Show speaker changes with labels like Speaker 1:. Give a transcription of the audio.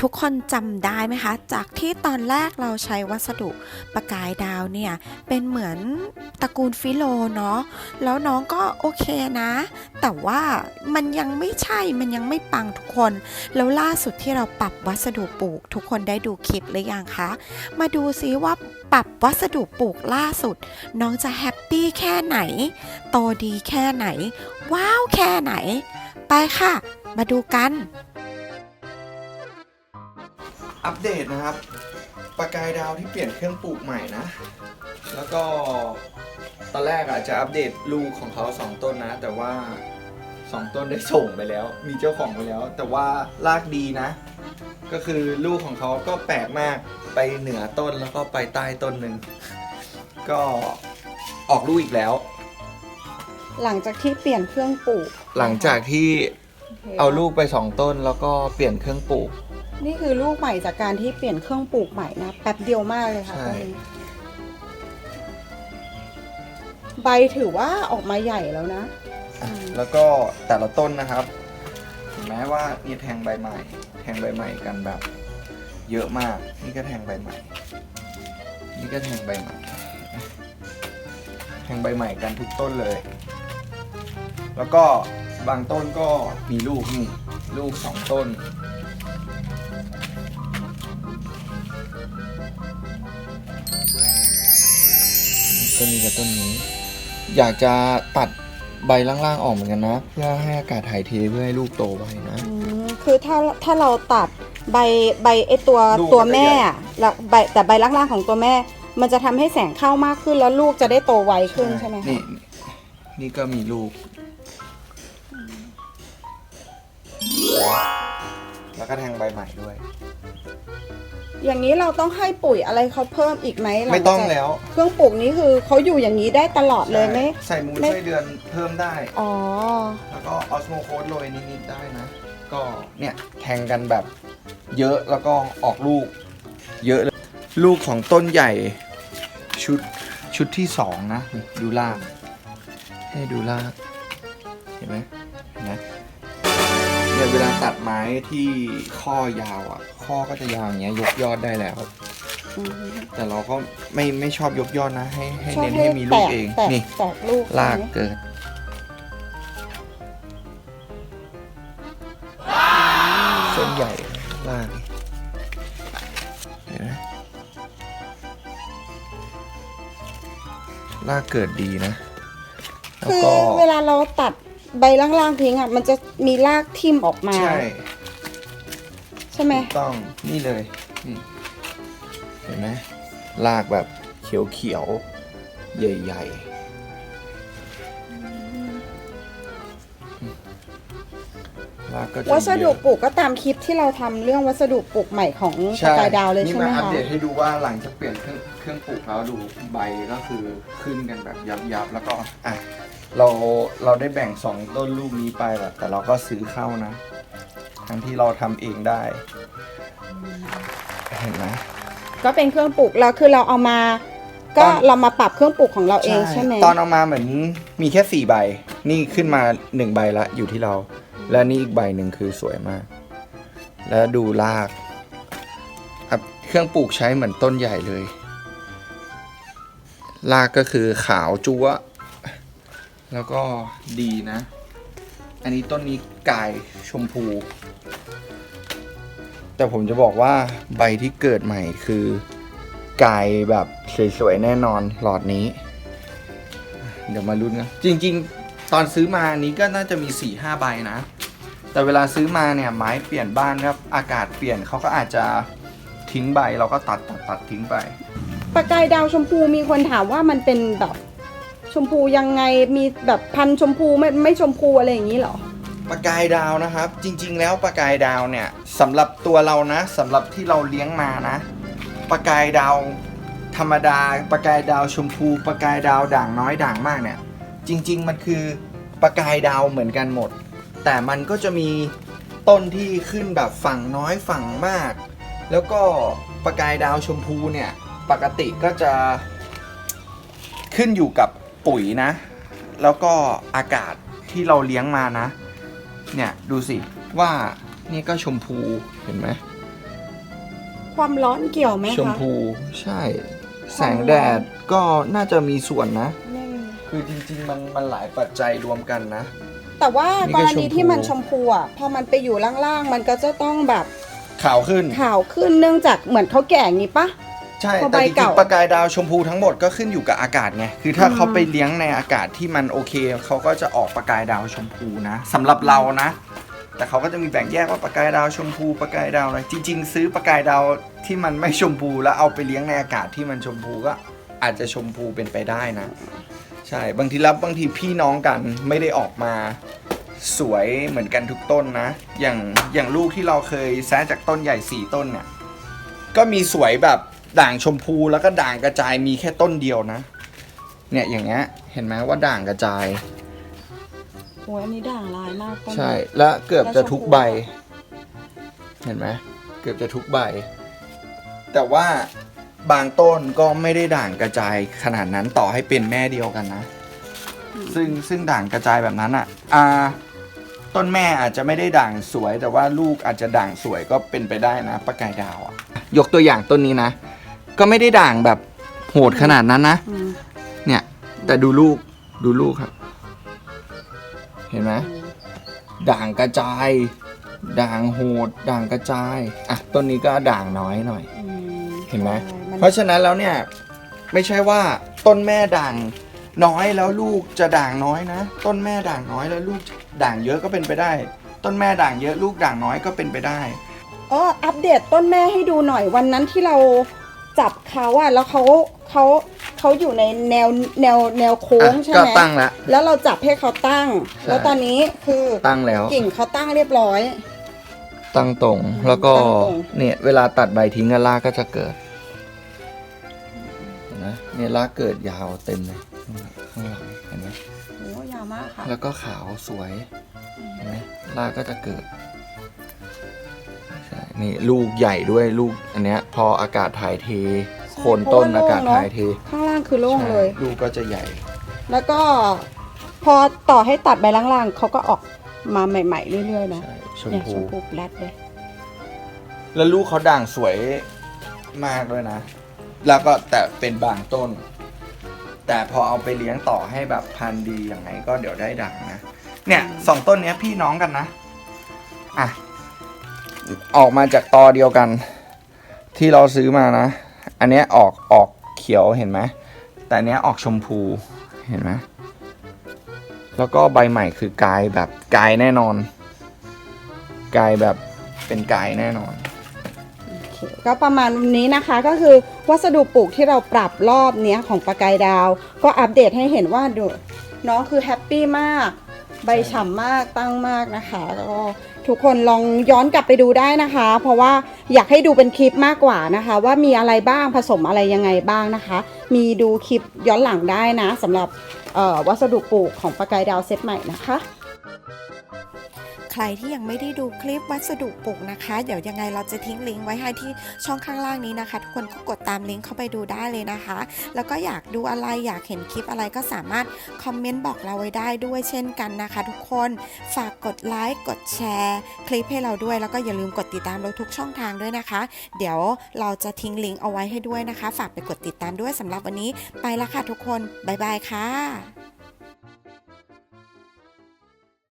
Speaker 1: ทุกคนจำได้ไหมคะ จากที่ตอนแรกเราใช้วัสดุประกายดาวเนี่ย เป็นเหมือนตระกูลฟิโลเนาะแล้วน้องก็โอเคนะ แต่ว่ามันยังไม่ใช่มันยังไม่ปังทุกคน แล้วล่าสุดที่เราปรับวัสดุปลูก ทุกคนได้ดูคลิปหรือยังคะ มาดูซิว่าปรับวัสดุปลูกล่าสุด น้องจะแฮปปี้แค่ไหน โตดีแค่ไหน ว้าวแค่ไหน ไปค่ะ มาดูกัน
Speaker 2: อัปเดตนะครับ ประกายดาวที่เปลี่ยนเครื่องปลูกใหม่นะ แล้วก็ตอนแรกอาจจะอัปเดตลูกของเขาสองต้นนะ แต่ว่าสองต้นได้ส่งไปแล้ว มีเจ้าของไปแล้ว แต่ว่ารากดีนะ ก็คือลูกของเขาก็แปลกมากไปเหนือต้นแล้วก็ไปใต้ต้นหนึ่งก็ออกลูกอีกแล้ว
Speaker 3: หลังจากที่เปลี่ยนเครื่องปลูก
Speaker 2: หลังจากที่เอาลูกไปสองต้นแล้วก็เปลี่ยนเครื่องปลูก
Speaker 3: นี่คือลูกใหม่จากการที่เปลี่ยนเครื่องปลูกใหม่นะแป๊บเดียวมากเลยค่ะ
Speaker 2: ใช่
Speaker 3: ตอนนี้ใบถือว่าออกมาใหญ่แล้วนะ
Speaker 2: อะแล้วก็แต่ละต้นนะครับเห็นไหมว่านี่แทงใบใหม่ แทงใบใหม่กันแบบ เยอะมาก นี่ก็แทงใบใหม่ นี่ก็แทงใบใหม่ แทงใบใหม่กันทุกต้นเลย แล้วก็บางต้นก็มีลูกนี่ ลูกสองต้น ต้นนี้กับต้นนี้ อยากจะตัดใบล่างๆออกเหมือนกันนะ เพื่อให้อากาศถ่ายเทเพื่อให้ลูกโตไวนะ
Speaker 3: อืมคือถ้าถ้าเราตัดใบใบไอตัว
Speaker 2: ลูก
Speaker 3: ตัว
Speaker 2: มันจะ
Speaker 3: แม่
Speaker 2: ใหญ่
Speaker 3: อะแล้วใบแต่ใบล่างๆของตัวแม่ มันจะทำให้แสงเข้ามากขึ้นแล้วลูกจะได้โตไวขึ้นใช่ไหมคะ
Speaker 2: นี่นี่ก็มีลูก แล้วก็แทงใบใหม่ด้วย
Speaker 3: อย่างนี้เราต้องให้ปุ๋ยอะไรเขาเพิ่มอีกไหมหลั
Speaker 2: ไม่ต้อง
Speaker 3: จาก
Speaker 2: แล้ว
Speaker 3: เครื่องปลูกนี้คือเขาอยู่อย่างนี้ได้ตลอดเลยไหม
Speaker 2: ใส่มูล
Speaker 3: ไม่
Speaker 2: ไส้เดือนเพิ่มได้
Speaker 3: อ๋อ
Speaker 2: แล้วก็ออสโมโคดโรยนิดๆได้นะ ก็เนี่ยแทงกันแบบเยอะแล้วก็ออกลูก เยอะเลยลูกของต้นใหญ่ชุดชุดที่สองนะนี่ดูลากให้ดูลากเห็นไหมเห็นไหม เนี่ยเวลาตัดไม้ที่ข้อยาวอะ ข้อก็จะยาวอย่างเงี้ยยกยอดได้แล้ว
Speaker 3: อืม
Speaker 2: แต่เราก็ไม่ไม่ชอบยกยอดนะ ให้ให้
Speaker 3: ชอบ
Speaker 2: เน้นให้มีลูกเอง
Speaker 3: แตก
Speaker 2: นี่
Speaker 3: แตกลูก
Speaker 2: ลาก
Speaker 3: ใช่ไหม
Speaker 2: เกิดส้นใหญ่ลากเห็นไหมลากเกิดดีนะ แล้ว
Speaker 3: คือ
Speaker 2: ก็
Speaker 3: เวลาเราตัด ใบล่างๆทิ้งอะ มันจะมีรากทิ่มออกมา
Speaker 2: ใช่
Speaker 3: ใช่ไหม
Speaker 2: ถูกต้องนี่เลยนี่เห็นไหมลากแบบเขียวๆ ใหญ่ๆลากก็จะ
Speaker 3: วัสดุ
Speaker 2: เยอะ
Speaker 3: ปลูกก็ตามคลิปที่เราทำเรื่องวัสดุปลูกใหม่ของป
Speaker 2: ใช่
Speaker 3: ระกายดาวเลยใช่ไหม
Speaker 2: นี่มาอัป
Speaker 3: คะ
Speaker 2: เดตให้ดูว่าหลังจากเปลี่ยนเครื่องเครื่องปลูกแล้วดูใบก็คือขึ้นกันแบบยับๆแล้วก็อะ เราเราได้แบ่งสองต้นลูกนี้ไปแหละแต่เราก็ซื้อเข้านะ ทั้งที่เราทำเองได้ เห็นไหม
Speaker 3: ก็เป็นเครื่องปลูกแล้วคือเราเอามา ก็
Speaker 2: ตอน
Speaker 3: เรามาปรับเครื่องปลูกของเราเองใช่ไหม
Speaker 2: ตอนเอามาเหมือนมีแค่สี่ใบ นี่ขึ้นมาหนึ่งใบละอยู่ที่เรา และนี่อีกใบหนึ่งคือสวยมาก แล้วดูรากครับเครื่องปลูกใช้เหมือนต้นใหญ่เลย รากก็คือขาวจั๊วะ แล้วก็ดีนะ อันนี้ต้นนี้กายชมพู แต่ผมจะบอกว่าใบที่เกิดใหม่คือกายแบบสวยๆแน่นอนหลอดนี้ เดี๋ยวมาลุ้นกันจริง ๆ ตอนซื้อมานี้ก็น่าจะมี4ี่ห้าใบนะ แต่เวลาซื้อมาเนี่ยไม้เปลี่ยนบ้านครับ อากาศเปลี่ยนเขาก็อาจจะทิ้งใบเราก็ตัดตัดตัดทิ้งไป
Speaker 3: ประกายดาวชมพูมีคนถามว่ามันเป็นแบบ ชมพูยังไงมีแบบพันชมพูไม่ไม่ชมพูอะไรอย่างนี้เหรอ
Speaker 2: ปลากายดาวนะครับ จริง ๆ แล้วปลากายดาวเนี่ยสำหรับตัวเรานะสำหรับที่เราเลี้ยงมานะปลากายดาวธรรมดาปลากายดาวชมพูปลากายดาวด่างน้อยด่างมากเนี่ย จริง ๆ มันคือปลากายดาวเหมือนกันหมด แต่มันก็จะมีต้นที่ขึ้นแบบฝั่งน้อยฝั่งมาก แล้วก็ปลากายดาวชมพูเนี่ยปกติก็จะขึ้นอยู่กับ ปุ๋ยนะ แล้วก็อากาศที่เราเลี้ยงมานะ เนี่ยดูสิว่านี่ก็ชมพูเห็นไหม
Speaker 3: ความร้อนเกี่ยวไหมคะ
Speaker 2: ชมพูใช่ แสงแดดก็น่าจะมีส่วนนะ
Speaker 3: ไม่
Speaker 2: คือจริง ๆ มันมันหลายปัจจัยรวมกันนะ
Speaker 3: แต่ว่า
Speaker 2: นี่
Speaker 3: ก
Speaker 2: ก็
Speaker 3: ร
Speaker 2: ชมพู
Speaker 3: ณีที่มันชมพูอะ พอมันไปอยู่ล่างๆ มันก็จะต้องแบบ
Speaker 2: ขาวขึ้น
Speaker 3: ขาวขึ้นเนื่องจากเหมือนเขาแก่อย่างนี้ปะ
Speaker 2: ใช่
Speaker 3: พอ
Speaker 2: แต่
Speaker 3: ใบ
Speaker 2: จริ
Speaker 3: เก่า
Speaker 2: งๆประกายดาวชมพูทั้งหมดก็ขึ้นอยู่กับอากาศไงคือถ้า
Speaker 3: อืม
Speaker 2: เขาไปเลี้ยงในอากาศที่มันโอเคเขาก็จะออกประกายดาวชมพูนะสำหรับเรานะ แต่เขาก็จะมีแบ่งแยกว่าประกายดาวชมพูประกายดาวอะไรจริง ๆ ซื้อประกายดาวที่มันไม่ชมพูแล้วเอาไปเลี้ยงในอากาศที่มันชมพูก็อาจจะชมพูเป็นไปได้นะ ใช่บางทีแล้วบางทีพี่น้องกันไม่ได้ออกมา สวยเหมือนกันทุกต้นนะ อย่างอย่างลูกที่เราเคยแซะจากต้นใหญ่สี่ต้นเนี่ย ก็มีสวยแบบ ด่างชมพูแล้วก็ด่างกระจายมีแค่ต้นเดียวนะ เนี่ยอย่างเงี้ยเห็นไหมว่าด่างกระจาย
Speaker 3: โอ้ยอันนี้ด่างลายมากต้น
Speaker 2: ใช่ และเกือบจะทุกใบ เห็นไหมเกือบจะทุกใบ แต่ว่าบางต้นก็ไม่ได้ด่างกระจายขนาดนั้นต่อให้เป็นแม่เดียวกันนะซึ่งซึ่งด่างกระจายแบบนั้นอะอ่า ต้นแม่อาจจะไม่ได้ด่างสวย แต่ว่าลูกอาจจะด่างสวยก็เป็นไปได้นะประกายดาวอะยกตัวอย่างต้นนี้นะ ก็ไม่ได้ด่างแบบโหดขนาดนั้นนะ
Speaker 3: อืม
Speaker 2: เนี่ย แต่ดูลูกดูลูกครับ เห็นไหมด่างกระจาย ด่างโหด ด่างกระจายอะต้นนี้ก็ด่างน้อยหน่อย
Speaker 3: อืม
Speaker 2: เห็นไหม
Speaker 3: ใช่มัน
Speaker 2: เพราะฉะนั้นแล้วเนี่ย ไม่ใช่ว่าต้นแม่ด่างน้อยแล้วลูกจะด่างน้อยนะ ต้นแม่ด่างน้อยแล้วลูกด่างเยอะก็เป็นไปได้ ต้นแม่ด่างเยอะลูกด่างน้อยก็เป็นไปได้
Speaker 3: อ๋ออัปเดตต้นแม่ให้ดูหน่อยวันนั้นที่เรา จับเขาอะแล้วเขาเขาเขาอยู่ในแนวแนวแนวโค้ง
Speaker 2: อะ
Speaker 3: ใช่
Speaker 2: ก็
Speaker 3: ไหม
Speaker 2: ตั้งละ
Speaker 3: แล้วเราจับให้เขาตั้ง
Speaker 2: ใช่
Speaker 3: แล้วตอนนี้คือ
Speaker 2: ตั้งแล้ว
Speaker 3: กิ่งเขาตั้งเรียบร้อย
Speaker 2: ตั้งตรงแล้วก็
Speaker 3: ตั้งตรง
Speaker 2: เนี่ยเวลาตัดใบทิ้งอะรากก็จะเกิดเห็นไหมเนี่ยรากเกิดยาวเต็มเลยข้างหลังเห็นไหม
Speaker 3: โอ้ยาวมากค่ะ
Speaker 2: แล้วก็ขาวสวยเห็นไหมรากก็จะเกิดใช่ นี่ลูกใหญ่ด้วยลูกอันเนี้ยพออากาศถ่ายเทโคนต้นอากาศถ่ายเท
Speaker 3: ข้างล่างคือโล่งเลย
Speaker 2: ใช่ลูกก็จะใหญ่
Speaker 3: แล้วก็พอต่อให้ตัดใบล่างๆเขาก็ออกมาใหม่ ๆ เรื่อยๆนะ
Speaker 2: ใช่ชม
Speaker 3: เนี่ย
Speaker 2: พู
Speaker 3: ชมพูแรดเลย
Speaker 2: แล้วลูกเขาด่างสวยมากด้วยนะ แล้วก็แต่เป็นบางต้น แต่พอเอาไปเลี้ยงต่อให้แบบพันธุ์ดีอย่างไงก็เดี๋ยวได้ด่างนะ เนี่ยสองต้นเนี้ยพี่น้องกันนะ อะ ออกมาจากตอเดียวกัน ที่เราซื้อมานะ อันเนี้ยออกออกเขียวเห็นไหมแต่อันเนี้ยออกชมพูเห็นไหมแล้วก็ใบใหม่คือกายแบบกายแน่นอน กายแบบเป็นกายแน่นอน
Speaker 3: โอเคก็ประมาณนี้นะคะก็คือวัสดุปลูกที่เราปรับรอบเนี้ยของปลากายดาว ก็อัปเดตให้เห็นว่าดูน้องคือแฮปปี้มาก ใบฉ่ำมากตั้งมากนะคะแล้วก็ ทุกคนลองย้อนกลับไปดูได้นะคะ เพราะว่าอยากให้ดูเป็นคลิปมากกว่านะคะ ว่ามีอะไรบ้างผสมอะไรยังไงบ้างนะคะ มีดูคลิปย้อนหลังได้นะสำหรับวัสดุปลูกของปลากายดาวเซตใหม่นะคะ
Speaker 1: รที่ยังไม่ได้ดูคลิปวัสดุปลูกนะคะ เดี๋ยวยังไงเราจะทิ้งลิงก์ไว้ให้ที่ช่องข้างล่างนี้นะคะ ทุกคนก็กดตามลิงก์เข้าไปดูได้เลยนะคะ แล้วก็อยากดูอะไรอยากเห็นคลิปอะไรก็สามารถคอมเมนต์บอกเราไว้ได้ด้วยเช่นกันนะคะ ทุกคนฝากกดไลค์กดแชร์คลิปให้เราด้วย แล้วก็อย่าลืมกดติดตามเราทุกช่องทางด้วยนะคะ เดี๋ยวเราจะทิ้งลิงก์เอาไว้ให้ด้วยนะคะ ฝากไปกดติดตามด้วยสำหรับวันนี้ไปละค่ะทุกคนบ๊ายบายค่ะ